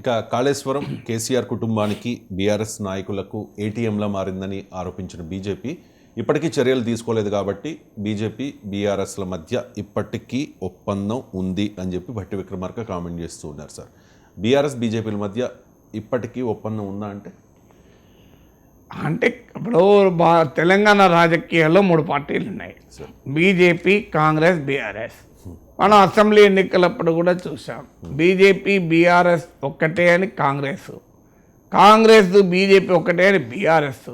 ఇక కాళేశ్వరం కేసీఆర్ కుటుంబానికి బీఆర్ఎస్ నాయకులకు ఏటీఎంలా మారిందని ఆరోపించిన బీజేపీ ఇప్పటికీ చర్యలు తీసుకోలేదు కాబట్టి బీజేపీ బీఆర్ఎస్ల మధ్య ఇప్పటికీ ఒప్పందం ఉంది అని చెప్పి భట్టి విక్రమార్క కామెంట్ చేస్తూ ఉన్నారు సార్. బీఆర్ఎస్ బీజేపీల మధ్య ఇప్పటికీ ఒప్పందం ఉందా అంటే? అంటే ఇప్పుడు తెలంగాణ రాజకీయాల్లో మూడు పార్టీలు ఉన్నాయి సార్. BJP Congress BRS. మనం అసెంబ్లీ ఎన్నికలప్పుడు కూడా చూసాం బీజేపీ బీఆర్ఎస్ ఒక్కటే అని కాంగ్రెస్. కాంగ్రెస్ బీజేపీ ఒకటే అని బీఆర్ఎస్.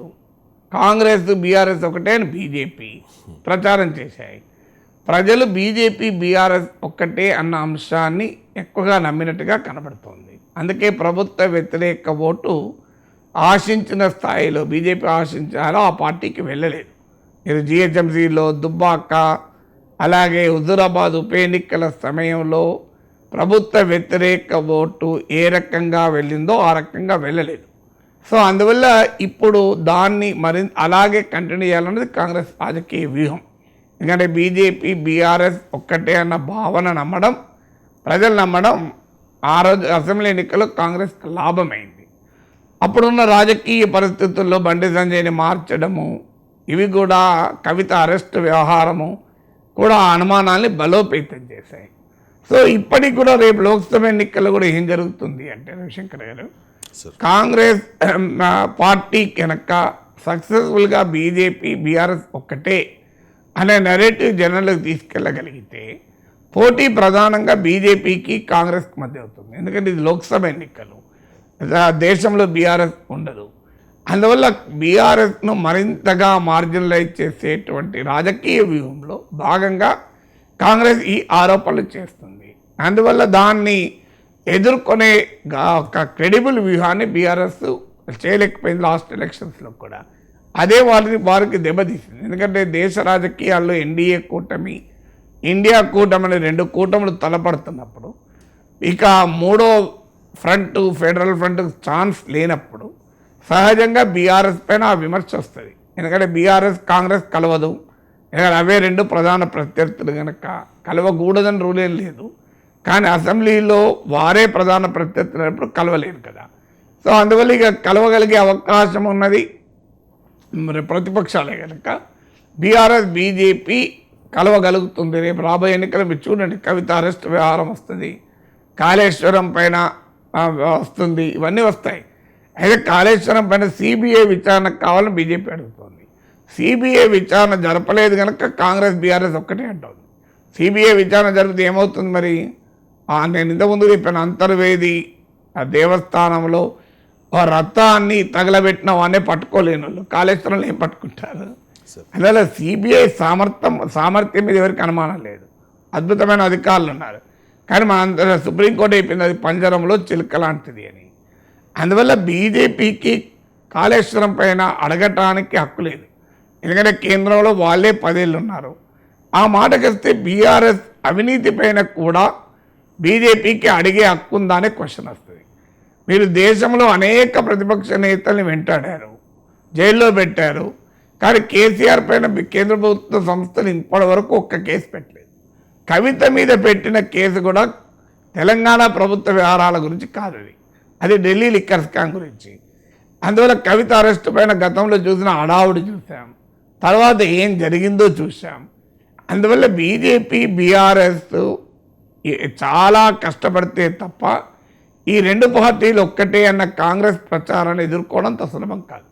కాంగ్రెస్ బీఆర్ఎస్ ఒకటే అని బీజేపీ. ప్రచారం చేశాయి. ప్రజలు బీజేపీ బీఆర్ఎస్ ఒక్కటే అన్న అంశాన్ని ఎక్కువగా నమ్మినట్టుగా కనబడుతోంది. అందుకే ప్రభుత్వ వ్యతిరేక ఓటు ఆశించిన స్థాయిలో బీజేపీ ఆశించాలో ఆ పార్టీకి వెళ్ళలేదు. ఇది జిహెచ్ఎంసీలో దుబ్బాక అలాగే హుజురాబాద్ ఉప ఎన్నికల సమయంలో ప్రభుత్వ వ్యతిరేక ఓటు ఏ రకంగా వెళ్ళిందో ఆ రకంగా వెళ్ళలేదు. సో అందువల్ల ఇప్పుడు దాన్ని మరి అలాగే కంటిన్యూ చేయాలన్నది కాంగ్రెస్ రాజకీయ వ్యూహం. ఎందుకంటే బీజేపీ బీఆర్ఎస్ ఒక్కటే అన్న భావన నమ్మడం ప్రజలు నమ్మడం ఆ రోజు అసెంబ్లీ ఎన్నికల్లో కాంగ్రెస్కి లాభమైంది. అప్పుడున్న రాజకీయ పరిస్థితుల్లో బండి సంజయ్ని మార్చడము ఇవి కూడా కవిత అరెస్ట్ వ్యవహారము కూడా ఆ అనుమానాల్ని బలోపేతం చేశాయి. సో ఇప్పటికి కూడా రేపు లోక్సభ ఎన్నికల్లో కూడా ఏం జరుగుతుంది అంటే రవిశంకర్ గారు కాంగ్రెస్ పార్టీ కనుక సక్సెస్ఫుల్గా బీజేపీ బీఆర్ఎస్ ఒక్కటే అనే నెరేటివ్ జనాలకు తీసుకెళ్ళగలిగితే పోటీ ప్రధానంగా బీజేపీకి కాంగ్రెస్కి మధ్య అవుతుంది. ఎందుకంటే ఇది లోక్సభ ఎన్నికలు. దేశంలో బీఆర్ఎస్ ఉండదు. అందువల్ల బీఆర్ఎస్ను మరింతగా మార్జినలైజ్ చేసేటువంటి రాజకీయ వ్యూహంలో భాగంగా కాంగ్రెస్ ఈ ఆరోపణలు చేస్తుంది. అందువల్ల దాన్ని ఎదుర్కొనే ఒక క్రెడిబుల్ వ్యూహాన్ని బీఆర్ఎస్ చేయలేకపోయింది లాస్ట్ ఎలక్షన్స్లో కూడా. అదే వారిని వారికి దెబ్బతీసింది. ఎందుకంటే దేశ రాజకీయాల్లో ఎన్డీఏ కూటమి ఇండియా కూటమి అనే రెండు కూటములు తలపడుతున్నప్పుడు ఇక మూడో ఫ్రంట్ ఫెడరల్ ఫ్రంట్ ఛాన్స్ లేనప్పుడు సహజంగా బీఆర్ఎస్ పైన ఆ విమర్శ వస్తుంది. ఎందుకంటే బీఆర్ఎస్ కాంగ్రెస్ కలవదు. ఎందుకంటే అవే రెండు ప్రధాన ప్రత్యర్థులు కనుక కలవకూడదని రూల్ ఏం లేదు. కానీ అసెంబ్లీలో వారే ప్రధాన ప్రత్యర్థులు అయినప్పుడు కలవలేరు కదా. సో అందువల్ల ఇక కలవగలిగే అవకాశం ఉన్నది మరి ప్రతిపక్షాలే కనుక బీఆర్ఎస్ బీజేపీ కలవగలుగుతుంది. రేపు రాబోయే ఎన్నికలు మీరు చూడండి. కవిత అరెస్ట్ వ్యవహారం వస్తుంది. కాళేశ్వరం పైన వస్తుంది. ఇవన్నీ వస్తాయి. అయితే కాళేశ్వరం పైన సిబిఐ విచారణ కావాలని బీజేపీ అడుగుతోంది. సిబిఐ విచారణ జరపలేదు కనుక కాంగ్రెస్ బీఆర్ఎస్ ఒక్కటే అంటోంది. సిబిఐ విచారణ జరిగితే ఏమవుతుంది మరి? నేను ఇంతకుముందు చెప్పాను అంతర్వేది ఆ దేవస్థానంలో ఆ రథాన్ని తగలబెట్టిన వాడినే పట్టుకోలేని వాళ్ళు కాళేశ్వరంలో ఏం పట్టుకుంటారు? అందువల్ల సిబిఐ సామర్థ్యం సామర్థ్యం మీద ఎవరికి అనుమానం లేదు. అద్భుతమైన అధికారులు ఉన్నారు. కానీ మన సుప్రీంకోర్టు అయిపోయింది అది పంజరంలో చిలుక లాంటిది అని. అందువల్ల బీజేపీకి కాళేశ్వరం పైన అడగటానికి హక్కు లేదు. ఎందుకంటే కేంద్రంలో వాళ్ళే పదేళ్ళు ఉన్నారు ఆ మాటకి వస్తే బీఆర్ఎస్ అవినీతి పైన కూడా బీజేపీకి అడిగే హక్కు ఉందా అనే క్వశ్చన్ వస్తుంది. మీరు దేశంలో అనేక ప్రతిపక్ష నేతల్ని వెంటాడారు జైల్లో పెట్టారు కానీ కేసీఆర్ పైన కేంద్ర ప్రభుత్వ సంస్థలు ఇప్పటి వరకు ఒక్క కేసు పెట్టలేదు. కవిత మీద పెట్టిన కేసు కూడా తెలంగాణ ప్రభుత్వ వ్యవహారాల గురించి కాదు అది ఢిల్లీ లిక్కర్ స్కామ్ గురించి. అందువల్ల కవిత అరెస్టు పైన గతంలో చూసిన హడావుడి చూసాం తర్వాత ఏం జరిగిందో చూసాం అందువల్ల బీజేపీ బీఆర్ఎస్ చాలా కష్టపడితే తప్ప ఈ రెండు పార్టీలు ఒక్కటే అన్న కాంగ్రెస్ ప్రచారాన్ని ఎదుర్కోవడం అంత సులభం కాదు